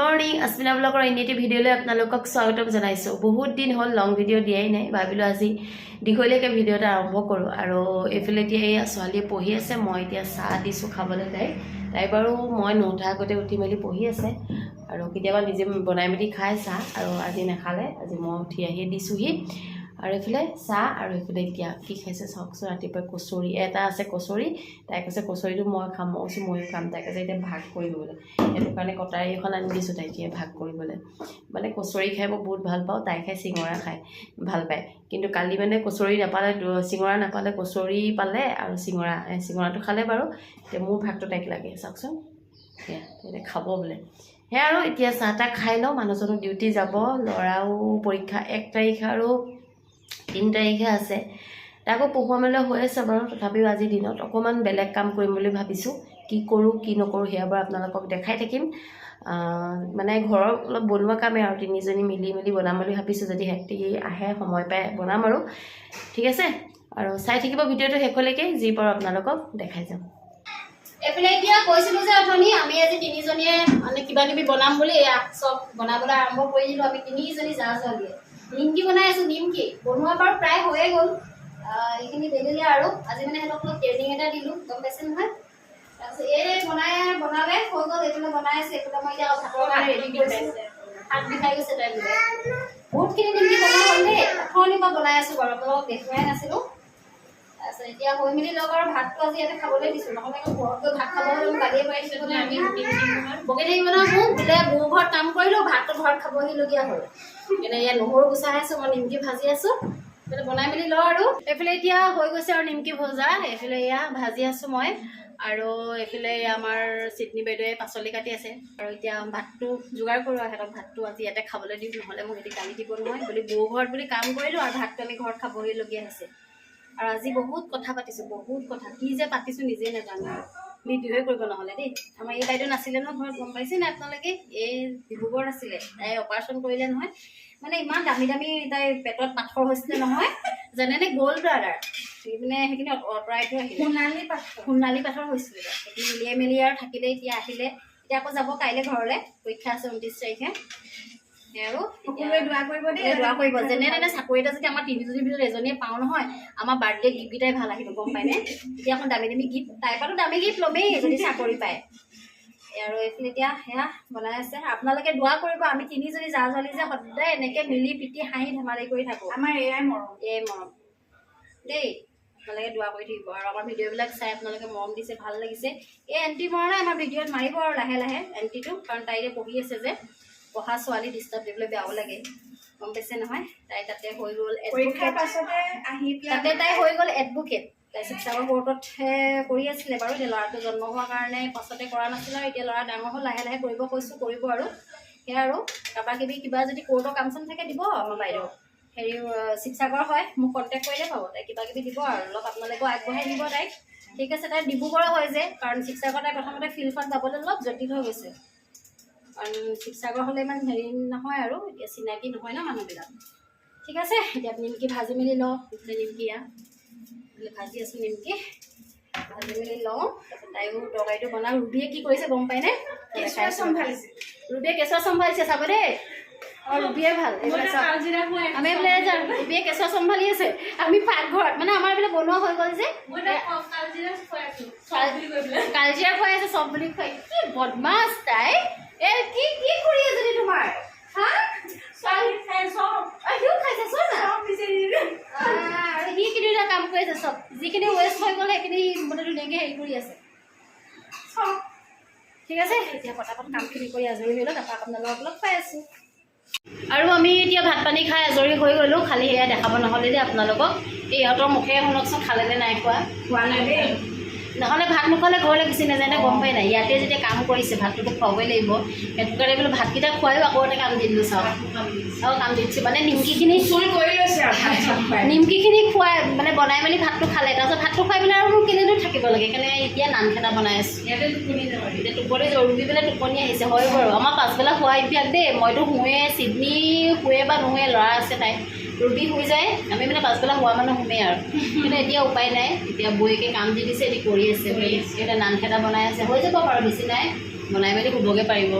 Morning আছমিনা ব্লগৰ এটি ভিডিঅ'লৈ আপোনালোকক স্বাগতম জনাইছোঁ। বহুত দিন হ'ল লং ভিডিঅ' দিয়াই নাই ভাবিলোঁ আজি দীঘলীয়াকৈ ভিডিঅ' এটা আৰম্ভ কৰোঁ। আৰু এইফালে এতিয়া এই ছোৱালীয়ে পঢ়ি আছে মই এতিয়া চাহ দিছোঁ খাবলৈ তাইক তাই বাৰু মই নুঠা আগতে উঠি মেলি পঢ়ি আছে। আৰু কেতিয়াবা নিজে বনাই মেলি খাই চাহ। আৰু আজি নাখালে আজি মই উঠি আহি দিছোঁহি। আৰু এইফালে চাহ আৰু এইফালে এতিয়া কি খাইছে চাওকচোন ৰাতিপুৱা কচৰি এটা আছে কচৰি তাই কৈছে কচৰিটো মই খাম মই কৈছোঁ ময়ো খাম। তাই কৈছে এতিয়া ভাগ কৰিবলৈ। সেইটো কাৰণে কটাৰী এখন আনি দিছোঁ তাইক এতিয়া ভাগ কৰিবলৈ। মানে কচৰি খাই মই বহুত ভাল পাওঁ তাই খাই চিঙৰা খাই ভাল পায়। কিন্তু কালি মানে কচৰি নাপালে চিঙৰা নাপালে কচৰি পালে আৰু চিঙৰা চিঙৰাটো খালে বাৰু। এতিয়া মোৰ ভাগটো তাইক লাগে চাওকচোন। এতিয়া খাব বোলে। সেয়া আৰু এতিয়া চাহ তাহ খাই লওঁ মানুহজনো ডিউটি যাব ল'ৰাও পৰীক্ষা এক তাৰিখ আৰু তিনি তাৰিখে আছে। তাকো পঢ়ুৱা মেলা হৈ আছে বাৰু তথাপিও আজিৰ দিনত অকণমান বেলেগ কাম কৰিম বুলি ভাবিছোঁ কি কৰোঁ কি নকৰোঁ সেয়া বাৰু আপোনালোকক দেখাই থাকিম। মানে ঘৰৰ অলপ বনোৱা কামেই আৰু তিনিজনী মিলি মেলি বনাম বুলি ভাবিছোঁ যদি হেঁতি আহে সময় পাই বনাম আৰু। ঠিক আছে? আৰু চাই থাকিব ভিডিঅ'টো শেষলৈকে যি পাৰোঁ আপোনালোকক দেখাই যাম। এইফালে এতিয়া কৈছিলো যে অথনি আমি আজি তিনিজনীয়ে মানে কিবা কিবি বনাম বুলি চব বনাবলৈ আৰম্ভ কৰি দিলো আমি তিনিজনী যা ছোৱালীয়ে নিমকি বনাই আছো নিমকি। বনোৱা বাৰু প্ৰায় হৈয়ে গ'ল। এইখিনি দেলিলে আৰু। আজি মানে সিহঁতক অলপ ট্ৰেইনিং এটা দিলো গম পাইছে নহয়? তাৰপিছত এই বনাই বনালে হৈ গ'ল। এইফালে বনাই আছে এইফালে মই এতিয়া ভাতৰ কাৰণে ৰেডি কৰিছো। হাত বিষাই গৈছে তাই বোলে। বহুতখিনি নিমকি বনোৱা হ'ল দেই। অথনিৰ পৰা বনাই আছো বাৰু আপোনালোকক দেখুৱাই নাছিলো। তাৰপিছত এতিয়া হৈ মেলি লওক আৰু ভাতটো আজি ইয়াতে খাবলৈ দিছো। নহ'লে ঘৰত গৈ ভাত খাব হ'লে মোক গালিয়ে পাৰিছে আমি বকি থাকিব ন মোক বোলে মোৰ ঘৰত কাম কৰিলো ভাতটো ঘৰত খাবহিলগীয়া হ'ল। এনে ইয়াত নহৰু গুচাই আছো মই নিমকি ভাজি আছো। বনাই মেলি লওঁ আৰু। এইফালে এতিয়া হৈ গৈছে আৰু নিমকি ভজা। এইফালে এয়া ভাজি আছো মই। আৰু এইফালে আমাৰ চিডনী বাইদেৱে পাচলি কাটি আছে। আৰু এতিয়া ভাতটো যোগাৰ কৰোঁ আৰু সিহঁতক ভাতটো আজি ইয়াতে খাবলৈ দিওঁ নহ'লে মোক সিহঁতি গালি দিব নহয়। বুলি বৌ ঘৰত বুলি কাম কৰিলোঁ আৰু ভাতটো আমি ঘৰত খাবহিলগীয়া হৈছে। আৰু আজি বহুত কথা পাতিছোঁ বহুত কথা। কি যে পাতিছোঁ নিজেই নাজানো। ভিডিঅ'হে কৰিব নহ'লে দেই। আমাৰ এই বাইদেউ নাছিলে ন ঘৰত গম পাইছে নে আপোনালোকে? এই ডিব্ৰুগড়ত আছিলে। তাই অপাৰেশ্যন কৰিলে নহয়। মানে ইমান দামী দামী তাই পেটত পাথৰ হৈছিলে নহয়। যেনে গ'ল্ড ব্ৰাডাৰ মানে সেইখিনি আঁতৰাই থৈ আহিলে সোণালী পাথৰ। সোণালী পাথৰ হৈছিলে। সেইখিনি উলিয়াই মেলি আৰু থাকিলে এতিয়া আহিলে। এতিয়া আকৌ যাব কাইলৈ ঘৰলৈ। পৰীক্ষা আছে ঊনত্ৰিছ তাৰিখে। আৰু সকলোৱে দোৱা কৰিব দেই। দোৱা কৰিব। যেনে তেনে চাকৰি এটা যদি আমাৰ তিনিজনীৰ ভিতৰত এজনীয়ে পাওঁ নহয় আমাৰ বাৰ্থডে গিফ্টকেইটাই ভালো আহিব গম পায়নে এতিয়া আকৌ দামী দামী গিফ্ট তাইৰ পৰাতো দামী গিফ্ট ল'মেই যদি চাকৰি পায়। আৰু এইফালে এতিয়া সেয়া বনাই আছে। আপোনালোকে দোৱা কৰিব আমি তিনিজনী জা ছোৱালী যে সদায় এনেকৈ মিলি পিটি হাঁহি ধেমালি কৰি থাকোঁ। আমাৰ এয়াই মৰম। এই মৰম। দেই আপোনালোকে দোৱা কৰি থাকিব। আৰু আমাৰ ভিডিঅ'বিলাক চাই আপোনালোকে মৰম দিছে ভালো লাগিছে। এই এণ্টি মৰণে আমাৰ ভিডিঅ'ত মাৰিব আৰু লাহে লাহে এণ্টিটো কাৰণ তাই এতিয়া পঢ়ি আছে যে। পঢ়া ছোৱালী ডিষ্টাৰ্ব দিবলৈ বেয়াও লাগে গম পাইছে নহয়? তাই তাতে হৈ গ'ল তাতে তাই হৈ গ'ল এডভকেট তাই শিৱসাগৰ কোৰ্টতহে কৰি আছিলে বাৰু এতিয়া ল'ৰাটো জন্ম হোৱাৰ কাৰণে পাছতে কৰা নাছিলে আৰু এতিয়া ল'ৰা ডাঙৰ হ'ল লাহে লাহে কৰিব কৈছোঁ কৰিব আৰু। সেয়া আৰু কাৰোবাৰ কিবি কিবা যদি কোৰ্টৰ কাম চাম থাকে দিব আমাৰ বাইদেউ। হেৰি শিৱসাগৰ হয় মোক কণ্টেক্ট কৰিলে পাব তাই কিবা কিবি দিব আৰু অলপ আপোনালোকেও আগবঢ়াই দিব তাইক। ঠিক আছে তাই ডিব্ৰুগড় হয় যে কাৰণ শিৱসাগৰ তাই প্ৰথমতে ফিল্ডখন যাবলৈ অলপ জটিল হৈ গৈছে। কাৰণ শিৱসাগৰ হ'লে ইমান হেৰি নহয় আৰু এতিয়া চিনাকি নহয় ন মানুহবিলাক। ঠিক আছে এতিয়া নিমকি ভাজি মেলি লওঁ নিমকি আ। এইফালে ভাজি আছোঁ নিমকি ভাজি মেলি লওঁ তাইও তৰকাৰীটো বনাওঁ। ৰুবিয়ে কি কৰিছে গম পায়নে কেঁচুৱা চম্ভালিছে। ৰুবিয়ে কেঁচুৱা চম্ভালিছে চাব দেই। অঁ ৰুবিয়ে ভালো। আমি যাম ৰুবিয়ে কেঁচুৱা চম্ভালি আছে। আমি পাকঘৰত মানে আমাৰ এইফালে বনোৱা হৈ গ'ল যে। কালজিৰা খুৱাই আছে চব বুলি খুৱাই কি বদমাছ তাই। এ কি কি কৰি আছে ৰে তোমাৰ? হা? আহ, সিও খাইছে চোৱা না। আহ, আৰু সি কিন্তু এটা কাম কৰি আছে চব। যিখিনি ৱেষ্ট হৈ গ'ল সেইখিনি সি মানে ধুনীয়াকৈ হেৰি কৰি আছে। ঠিক আছে? এতিয়া পটাপট কামখিনি কৰি আজৰি হৈ লওক তাৰপৰা আপোনালোকক লগ পাই আছোঁ। আৰু আমি এতিয়া ভাত পানী খাই আজৰি হৈ গ'লোঁ খালি সেয়া দেখাব নহ'লে যে আপোনালোকক। ইহঁতৰ মুখে শুনকচোন খালেনে নাই খোৱা? খোৱা নাই দেই। নহ'লে ভাত নোখোৱালে ঘৰলৈ গুচি নাযায় নে গম পাই নাই। ইয়াতে যেতিয়া কাম কৰিছে ভাতটোতো খুৱাবই লাগিব। সেইটো কাৰণে বোলো ভাতকেইটা খুৱাইও আকৌ এটা কাম দি দিলোঁ চাওক আৰু কাম দি দিছোঁ মানে নিমকিখিনি চুৰ কৰি লৈছে নিমকিখিনি খুৱাই মানে বনাই মেলি ভাতটো খালে। তাৰপিছত ভাতটো খুৱাই পেলাই আৰু মোৰ কেলেনো থাকিব লাগে? সেইকাৰণে এতিয়া নান খেদা বনাই আছোঁ। ইয়াতে টোপনি যাব। এতিয়া টোপনি জৰুৰী পেলাই টোপনি আহিছে। হয় বাৰু। আমাৰ পাছবেলা শুৱা অভ্যাস দেই। মইতো শুৱে চিডনী শুৱে বা নুশুৱে ল'ৰা আছে তাই। ৰুবি শুই যায়। আমি মানে পাছবেলা শুৱা মানুহ শুমেই আৰু। কিন্তু এতিয়া উপায় নাই। এতিয়া বৌয়েকে কাম দি দিছে এতিয়া কৰি আছে। এতিয়া নান খেদা বনাই আছে। হৈ যাব বাৰু বেছি নাই। বনাই মেলি শুবগৈ পাৰিব।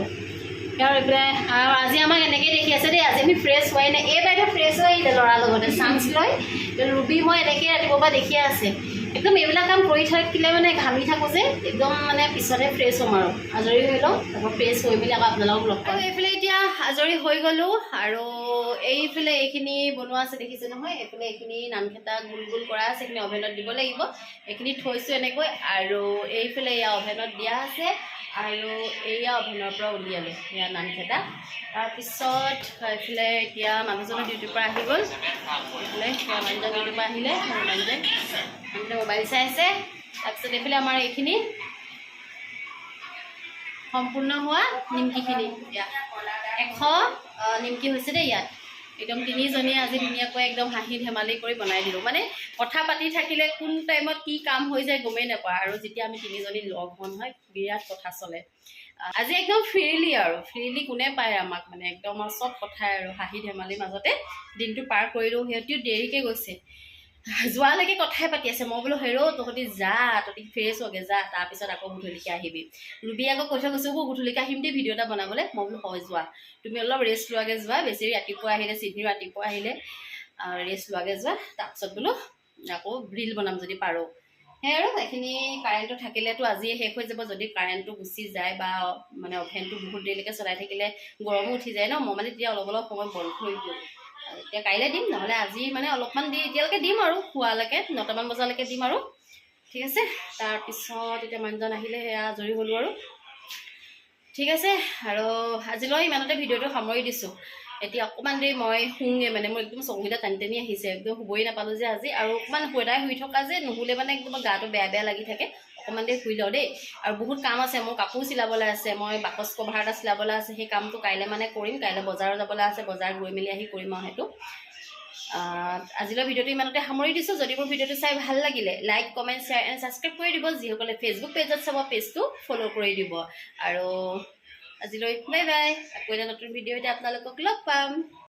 আৰু এইফালে আৰু আজি আমাক এনেকৈ দেখি আছে দেই। আজি আমি ফ্ৰেছ হোৱাই নাই। এই বাইদেউ ফ্ৰেছ হৈ আহিলে ল'ৰাৰ লগতে চান্স লৈ ৰুবি মই এনেকৈ ৰাতিপুৱাৰ পৰা দেখিয়ে আছে। একদম এইবিলাক কাম কৰি থাকিলে মানে ঘামি থাকোঁ যে একদম মানে পিছতহে ফ্ৰেছ হ'ম আৰু। আজৰি হৈ লওঁ তাৰপৰা ফ্ৰেছ হৈ মেলি আকৌ আপোনালোকক লগ পাম। এইফালে এতিয়া আজৰি হৈ গ'লোঁ আৰু এইফালে এইখিনি বনোৱা আছে দেখিছে নহয়? এইফালে এইখিনি নামখেতা গোল গোল কৰা আছে এইখিনি অভেনত দিব লাগিব। এইখিনি থৈছোঁ এনেকৈ আৰু এইফালে এয়া অভেনত দিয়া আছে। আৰু এয়া অভেনৰ পৰা উলিয়ালোঁ এয়া নামখেতা তাৰপিছত এইফালে এতিয়া মানুহজনৰ ডিউটিৰ পৰা আহি গ'ল। এইফালে মানুহজন ডিউটিৰ পৰা আহিলে মানুহজন মানুহজনে মোবাইল চাই আছে। তাৰপিছত এইফালে আমাৰ এইখিনি সম্পূৰ্ণ হোৱা নিমকিখিনি। এশ নিমকি হৈছে দেই ইয়াত। একদম তিনিজনীয়ে আজি ধুনীয়াকৈ একদম হাঁহি ধেমালি কৰি বনাই দিলোঁ। মানে কথা পাতি থাকিলে কোন টাইমত কি কাম হৈ যায় গমেই নাপাওঁ আৰু যেতিয়া আমি তিনিজনী লগ হওঁ নহয় বিৰাট কথা চলে। আজি একদম ফ্ৰীলি আৰু ফ্ৰীলি কোনে পায় আমাক? মানে একদম আৰু চব কথাই আৰু হাঁহি ধেমালিৰ মাজতে দিনটো পাৰ কৰিলোঁ সিহঁতিও দেৰিকৈ গৈছে। যোৱালৈকে কথাই পাতি আছে। মই বোলো হেৰ' তহঁতি যা তহঁতি ফ্ৰেছ হগে যা তাৰপিছত আকৌ গধূলিকৈ আহিবি। ৰুবি আকৌ কৈ থৈ গৈছে গধূলিকৈ আহিম দেই ভিডিঅ' এটা বনাবলৈ। মই বোলো হয় যোৱা। তুমি অলপ ৰেষ্ট লোৱাকৈ যোৱা বেছি ৰাতিপুৱা আহিলে চিধি ৰাতিপুৱা আহিলে ৰেষ্ট লোৱাকৈ যোৱা। তাৰপিছত বোলো আকৌ ৰিল বনাম যদি পাৰোঁ। সেই আৰু এইখিনি কাৰেণ্টটো থাকিলেতো আজিয়ে শেষ হৈ যাব। যদি কাৰেণ্টটো গুচি যায় বা মানে অভেনটো বহুত দেৰিলৈকে চলাই থাকিলে গৰমো উঠি যায় ন। মই মানে তেতিয়া অলপ অলপ সময় বন্ধ কৰি দিওঁ। এতিয়া কাইলৈ দিম নহ'লে আজি মানে অলপমান দি এতিয়ালৈকে দিম আৰু খোৱালৈকে নটামান বজালৈকে দিম আৰু। ঠিক আছে? তাৰপিছত এতিয়া মানুহজন আহিলে সেয়া আজৰি হ'লোঁ আৰু। ঠিক আছে? আৰু আজিলৈ ইমানতে ভিডিঅ'টো সামৰি দিছোঁ। এতিয়া অকণমান দেৰি মই শুওঁগৈ মানে মোৰ একদম চকুকেইটা টানি টানি আহিছে একদম শুবই নাপালোঁ যে আজি। আৰু অকণমান সদায় শুই থকা যে নুশুলে মানে একদম গাটো বেয়া বেয়া লাগি থাকে। অকণমান দেৰি শুই লওঁ দেই। আৰু বহুত কাম আছে মোৰ কাপোৰ চিলাবলৈ আছে মই বাকচ কভাৰ এটা চিলাবলৈ আছে সেই কামটো কাইলৈ মানে কৰিম কাইলৈ বজাৰত যাবলৈ আছে বজাৰ গৈ মেলি আহি কৰিম আৰু সেইটো। আজিলৈ ভিডিঅ'টো ইমানতে সামৰি দিছোঁ যদি মোৰ ভিডিঅ'টো চাই ভাল লাগিলে like comment share and subscribe কৰি দিব যিসকলে ফেচবুক পেজত চাব পেজটো ফ'ল' কৰি দিব। আৰু আজিলৈ বাই বাই আকৌ এটা নতুন ভিডিঅ' এতিয়া আপোনালোকক লগ পাম।